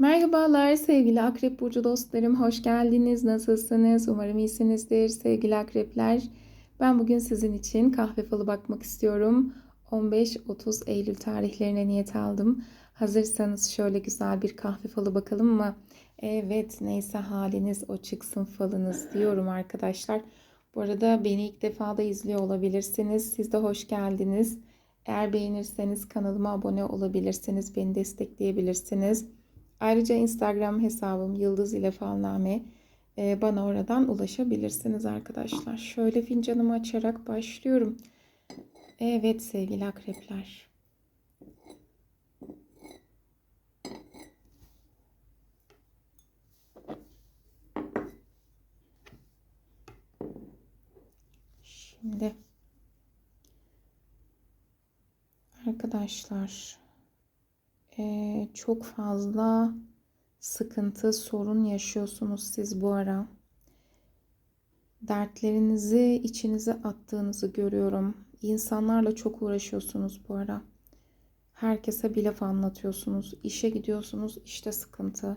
Merhabalar sevgili Akrep Burcu dostlarım. Hoş geldiniz. Nasılsınız? Umarım iyisinizdir sevgili akrepler. Ben bugün sizin için kahve falı bakmak istiyorum. 15-30 Eylül tarihlerine niyet aldım. Hazırsanız şöyle güzel bir kahve falı bakalım mı? Evet neyse haliniz o çıksın falınız diyorum arkadaşlar. Bu arada beni ilk defa da izliyor olabilirsiniz. Siz de hoş geldiniz. Eğer beğenirseniz kanalıma abone olabilirsiniz. Beni destekleyebilirsiniz. Ayrıca Instagram hesabım Yıldız ile Falname. Ee, bana oradan ulaşabilirsiniz arkadaşlar. Şöyle fincanımı açarak başlıyorum. Evet sevgili akrepler. Şimdi arkadaşlar ee, çok fazla sıkıntı, sorun yaşıyorsunuz siz bu ara. Dertlerinizi içinize attığınızı görüyorum. İnsanlarla çok uğraşıyorsunuz bu ara. Herkese bir laf anlatıyorsunuz. İşe gidiyorsunuz, işte sıkıntı.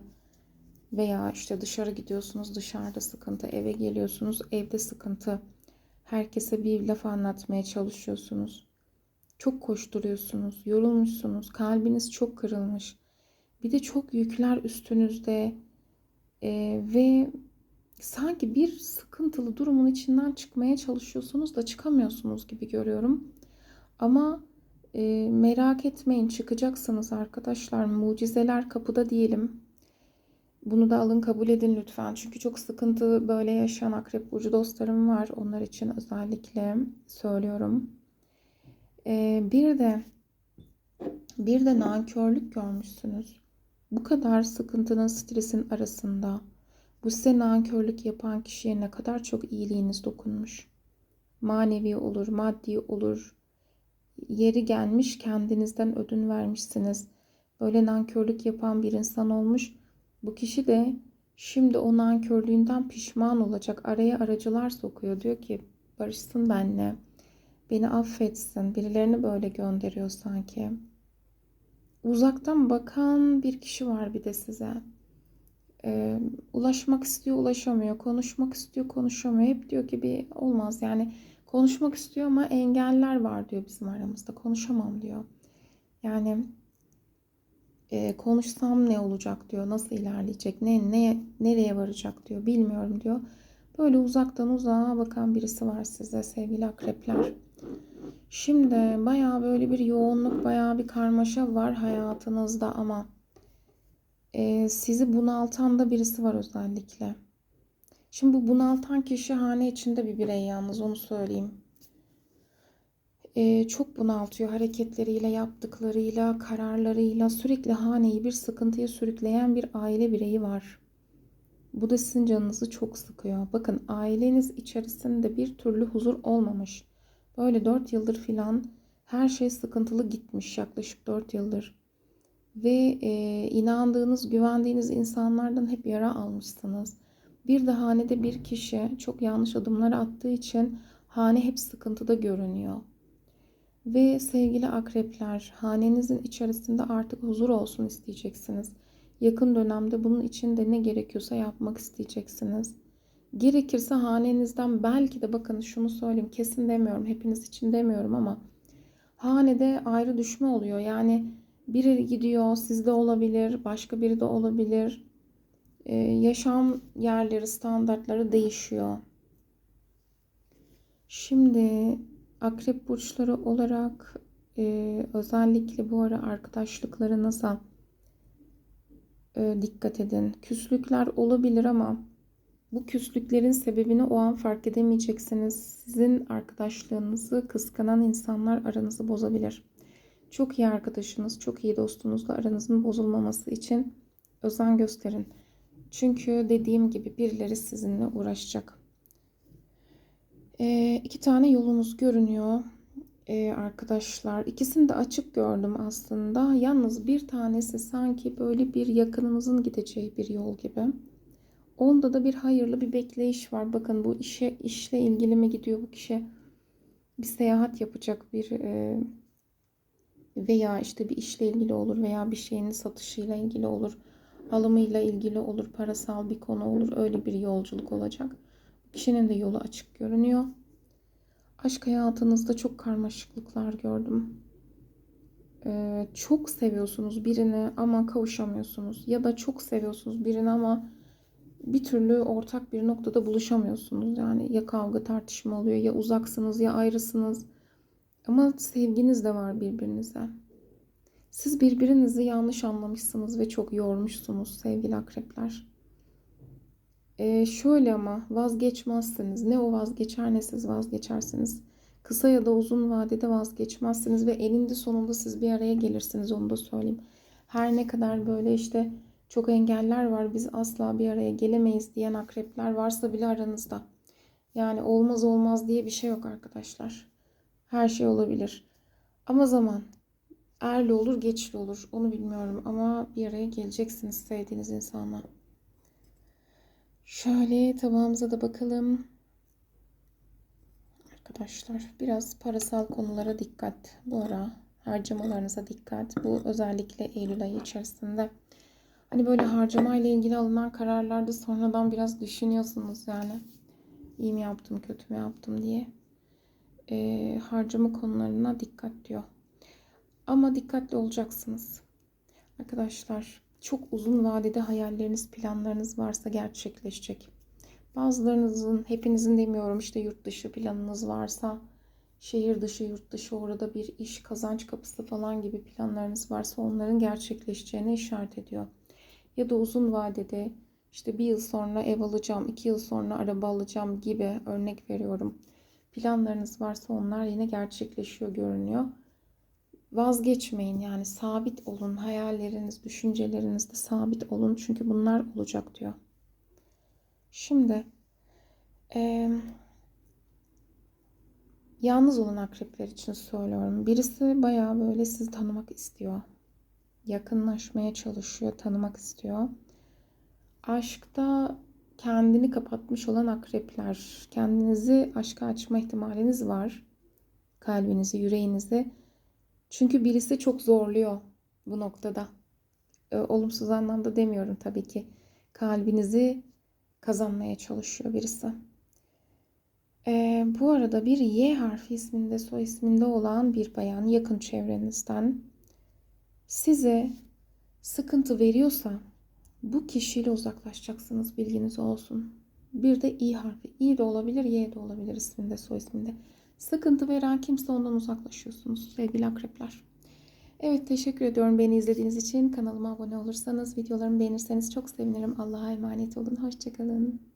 Veya işte dışarı gidiyorsunuz, dışarıda sıkıntı. Eve geliyorsunuz, evde sıkıntı. Herkese bir laf anlatmaya çalışıyorsunuz. Çok koşturuyorsunuz, yorulmuşsunuz, kalbiniz çok kırılmış. Bir de çok yükler üstünüzde ee, ve sanki bir sıkıntılı durumun içinden çıkmaya çalışıyorsunuz da çıkamıyorsunuz gibi görüyorum. Ama e, merak etmeyin çıkacaksınız arkadaşlar. Mucizeler kapıda diyelim. Bunu da alın kabul edin lütfen. Çünkü çok sıkıntı böyle yaşayan akrep burcu dostlarım var. Onlar için özellikle söylüyorum. Ee, bir de bir de nankörlük görmüşsünüz. Bu kadar sıkıntının, stresin arasında bu size nankörlük yapan kişiye ne kadar çok iyiliğiniz dokunmuş. Manevi olur, maddi olur. Yeri gelmiş kendinizden ödün vermişsiniz. Böyle nankörlük yapan bir insan olmuş. Bu kişi de şimdi o nankörlüğünden pişman olacak. Araya aracılar sokuyor. Diyor ki barışsın benle Beni affetsin. Birilerini böyle gönderiyor sanki. Uzaktan bakan bir kişi var bir de size. Ee, ulaşmak istiyor, ulaşamıyor. Konuşmak istiyor, konuşamıyor. Hep diyor ki bir olmaz. Yani konuşmak istiyor ama engeller var diyor bizim aramızda. Konuşamam diyor. Yani e, konuşsam ne olacak diyor. Nasıl ilerleyecek? Ne, ne nereye varacak diyor. Bilmiyorum diyor. Böyle uzaktan uzağa bakan birisi var size sevgili akrepler. Şimdi bayağı böyle bir yoğunluk, bayağı bir karmaşa var hayatınızda ama e, sizi bunaltan da birisi var özellikle. Şimdi bu bunaltan kişi hane içinde bir birey yalnız onu söyleyeyim. E, çok bunaltıyor hareketleriyle, yaptıklarıyla, kararlarıyla sürekli haneyi bir sıkıntıya sürükleyen bir aile bireyi var. Bu da sizin canınızı çok sıkıyor. Bakın aileniz içerisinde bir türlü huzur olmamış. Böyle 4 yıldır filan her şey sıkıntılı gitmiş yaklaşık 4 yıldır. Ve e, inandığınız, güvendiğiniz insanlardan hep yara almışsınız. Bir de hanede bir kişi çok yanlış adımlar attığı için hane hep sıkıntıda görünüyor. Ve sevgili akrepler, hanenizin içerisinde artık huzur olsun isteyeceksiniz. Yakın dönemde bunun için de ne gerekiyorsa yapmak isteyeceksiniz. Gerekirse hanenizden belki de bakın şunu söyleyeyim kesin demiyorum hepiniz için demiyorum ama hanede ayrı düşme oluyor. Yani biri gidiyor sizde olabilir başka biri de olabilir. Ee, yaşam yerleri standartları değişiyor. Şimdi akrep burçları olarak e, özellikle bu ara arkadaşlıklarınıza e, dikkat edin. Küslükler olabilir ama bu küslüklerin sebebini o an fark edemeyeceksiniz. Sizin arkadaşlığınızı kıskanan insanlar aranızı bozabilir. Çok iyi arkadaşınız, çok iyi dostunuzla aranızın bozulmaması için özen gösterin. Çünkü dediğim gibi birileri sizinle uğraşacak. Ee, iki tane yolunuz görünüyor ee, arkadaşlar. İkisini de açık gördüm aslında. Yalnız bir tanesi sanki böyle bir yakınınızın gideceği bir yol gibi. Onda da bir hayırlı bir bekleyiş var. Bakın bu işe işle ilgili mi gidiyor bu kişi? Bir seyahat yapacak bir e, veya işte bir işle ilgili olur veya bir şeyin satışıyla ilgili olur. alımıyla ilgili olur, parasal bir konu olur. Öyle bir yolculuk olacak. Kişinin de yolu açık görünüyor. Aşk hayatınızda çok karmaşıklıklar gördüm. Ee, çok seviyorsunuz birini ama kavuşamıyorsunuz. Ya da çok seviyorsunuz birini ama bir türlü ortak bir noktada buluşamıyorsunuz. Yani ya kavga tartışma oluyor ya uzaksınız ya ayrısınız. Ama sevginiz de var birbirinize. Siz birbirinizi yanlış anlamışsınız ve çok yormuşsunuz sevgili akrepler. Ee, şöyle ama vazgeçmezsiniz. Ne o vazgeçer ne siz vazgeçersiniz. Kısa ya da uzun vadede vazgeçmezsiniz ve eninde sonunda siz bir araya gelirsiniz onu da söyleyeyim. Her ne kadar böyle işte çok engeller var biz asla bir araya gelemeyiz diyen akrepler varsa bile aranızda. Yani olmaz olmaz diye bir şey yok arkadaşlar. Her şey olabilir. Ama zaman erli olur geçli olur onu bilmiyorum ama bir araya geleceksiniz sevdiğiniz insanla. Şöyle tabağımıza da bakalım. Arkadaşlar biraz parasal konulara dikkat. Bu ara harcamalarınıza dikkat. Bu özellikle Eylül ayı içerisinde. Hani böyle harcama ile ilgili alınan kararlarda sonradan biraz düşünüyorsunuz yani. İyi mi yaptım, kötü mü yaptım diye. Ee, harcama konularına dikkat diyor. Ama dikkatli olacaksınız. Arkadaşlar çok uzun vadede hayalleriniz, planlarınız varsa gerçekleşecek. Bazılarınızın, hepinizin demiyorum işte yurt dışı planınız varsa, şehir dışı, yurt dışı orada bir iş, kazanç kapısı falan gibi planlarınız varsa onların gerçekleşeceğine işaret ediyor. Ya da uzun vadede işte bir yıl sonra ev alacağım, iki yıl sonra araba alacağım gibi örnek veriyorum. Planlarınız varsa onlar yine gerçekleşiyor görünüyor. Vazgeçmeyin yani sabit olun. Hayalleriniz, düşüncelerinizde sabit olun. Çünkü bunlar olacak diyor. Şimdi e, yalnız olan akrepler için söylüyorum. Birisi bayağı böyle sizi tanımak istiyor. Yakınlaşmaya çalışıyor, tanımak istiyor. Aşkta kendini kapatmış olan akrepler, kendinizi aşka açma ihtimaliniz var. Kalbinizi, yüreğinizi. Çünkü birisi çok zorluyor bu noktada. E, olumsuz anlamda demiyorum tabii ki. Kalbinizi kazanmaya çalışıyor birisi. E, bu arada bir Y harfi isminde, soy isminde olan bir bayan yakın çevrenizden size sıkıntı veriyorsa bu kişiyle uzaklaşacaksınız bilginiz olsun. Bir de İ harfi. İ de olabilir, Y de olabilir isminde, soy isminde. Sıkıntı veren kimse ondan uzaklaşıyorsunuz sevgili akrepler. Evet teşekkür ediyorum beni izlediğiniz için. Kanalıma abone olursanız, videolarımı beğenirseniz çok sevinirim. Allah'a emanet olun. Hoşçakalın.